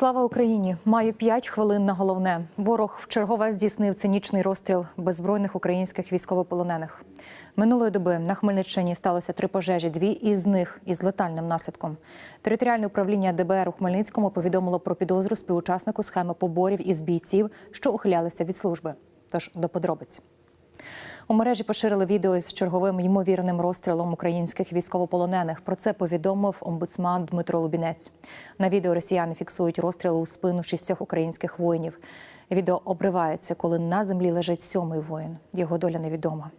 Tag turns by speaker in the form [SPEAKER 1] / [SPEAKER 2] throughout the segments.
[SPEAKER 1] Слава Україні! Маю 5 хвилин на головне. Ворог в чергове здійснив цинічний розстріл беззбройних українських військовополонених. Минулої доби на Хмельниччині сталося три пожежі, дві із них із летальним наслідком. Територіальне управління ДБР у Хмельницькому повідомило про підозру співучаснику схеми поборів із бійців, що ухилялися від служби. Тож до подробиць. У мережі поширили відео із черговим ймовірним розстрілом українських військовополонених. Про це повідомив омбудсман Дмитро Лубінець. На відео росіяни фіксують розстріли у спину шістьох українських воїнів. Відео обривається, коли на землі лежить сьомий воїн. Його доля невідома.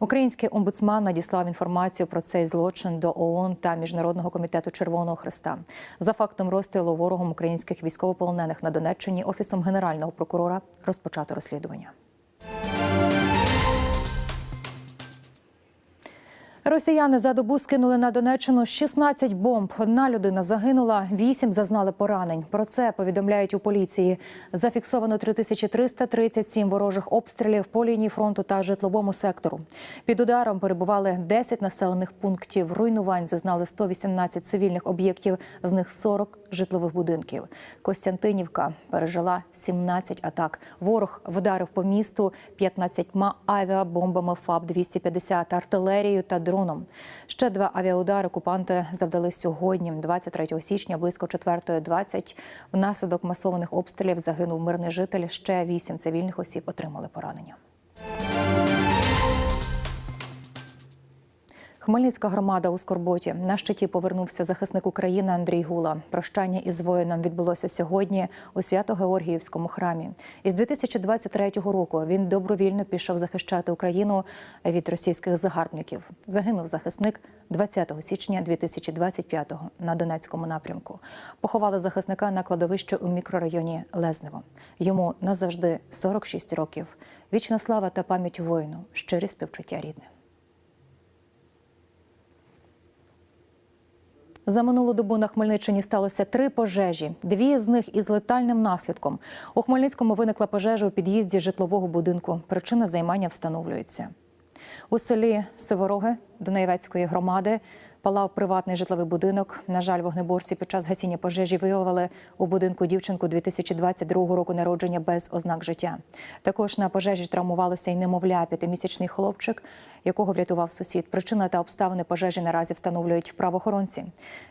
[SPEAKER 1] Український омбудсман надіслав інформацію про цей злочин до ООН та Міжнародного комітету Червоного Христа. За фактом розстрілу ворогом українських військовополонених на Донеччині офісом генерального прокурора розпочато розслідування. Росіяни за добу скинули на Донеччину 16 бомб. Одна людина загинула, вісім зазнали поранень. Про це повідомляють у поліції. Зафіксовано 3337 ворожих обстрілів по лінії фронту та житловому сектору. Під ударом перебували 10 населених пунктів. Руйнувань зазнали 118 цивільних об'єктів, з них 40 житлових будинків. Костянтинівка пережила 17 атак. Ворог вдарив по місту 15 авіабомбами ФАБ-250, артилерією та дроном. Ще два авіаудари окупанти завдали сьогодні, 23 січня, близько 4.20. Внаслідок масованих обстрілів загинув мирний житель. Ще вісім цивільних осіб отримали поранення. Хмельницька громада у Скорботі на щиті повернувся захисник України Андрій Гула. Прощання із воїном відбулося сьогодні у Свято-Георгіївському храмі. Із 2023 року він добровільно пішов захищати Україну від російських загарбників. Загинув захисник 20 січня 2025-го на Донецькому напрямку. Поховали захисника на кладовищі у мікрорайоні Лезнево. Йому назавжди 46 років. Вічна слава та пам'ять воїну, щирі співчуття рідним. За минулу добу на Хмельниччині сталося три пожежі. Дві з них із летальним наслідком. У Хмельницькому виникла пожежа у під'їзді житлового будинку. Причина займання встановлюється. У селі Сивороги Дунаєвецької громади палав приватний житловий будинок. На жаль, вогнеборці під час гасіння пожежі виявили у будинку дівчинку 2022 року народження без ознак життя. Також на пожежі травмувалося й немовля, п'ятимісячний хлопчик, якого врятував сусід. Причина та обставини пожежі наразі встановлюють правоохоронці.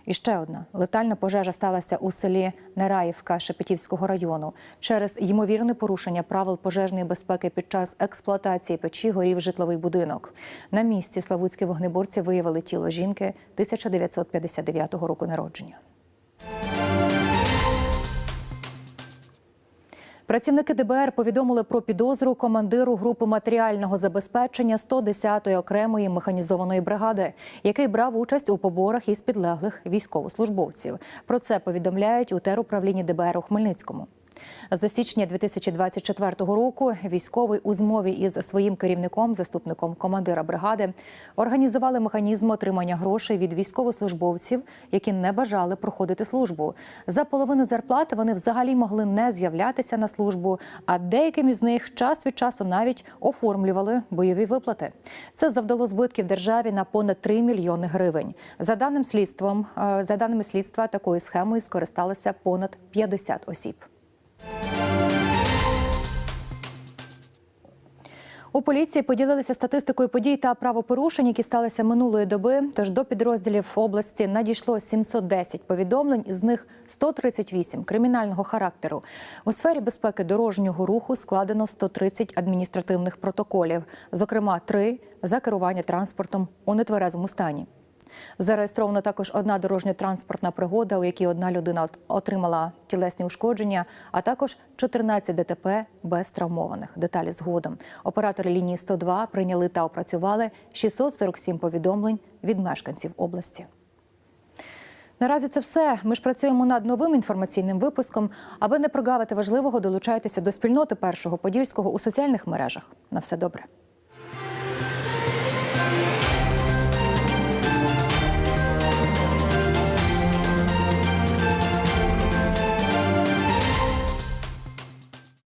[SPEAKER 1] І ще одна летальна пожежа сталася у селі Нераївка Шепетівського району. Через ймовірне порушення правил пожежної безпеки під час експлуатації печі горів житловий будинок. На місці славутські вогнеборці виявили тіло жінки 1959 року народження. Працівники ДБР повідомили про підозру командиру групи матеріального забезпечення 110-ї окремої механізованої бригади, який брав участь у поборах із підлеглих військовослужбовців. Про це повідомляють у теруправлінні ДБР у Хмельницькому. За січня 2024 року військовий у змові із своїм керівником, заступником командира бригади, організували механізм отримання грошей від військовослужбовців, які не бажали проходити службу. За половину зарплати вони взагалі могли не з'являтися на службу, а деяким із них час від часу навіть оформлювали бойові виплати. Це завдало збитків державі на понад 3 мільйони гривень. За даним слідством, е, за даними слідства, такою схемою скористалися понад 50 осіб. У поліції поділилися статистикою подій та правопорушень, які сталися минулої доби. Тож до підрозділів області надійшло 710 повідомлень, з них 138 кримінального характеру. У сфері безпеки дорожнього руху складено 130 адміністративних протоколів, зокрема, три за керування транспортом у нетверезому стані. Зареєстрована також одна дорожньо-транспортна пригода, у якій одна людина отримала тілесні ушкодження, а також 14 ДТП без травмованих. Деталі згодом. Оператори лінії 102 прийняли та опрацювали 647 повідомлень від мешканців області. Наразі це все. Ми ж працюємо над новим інформаційним випуском. Аби не прогавити важливого, долучайтеся до спільноти першого подільського у соціальних мережах. На все добре.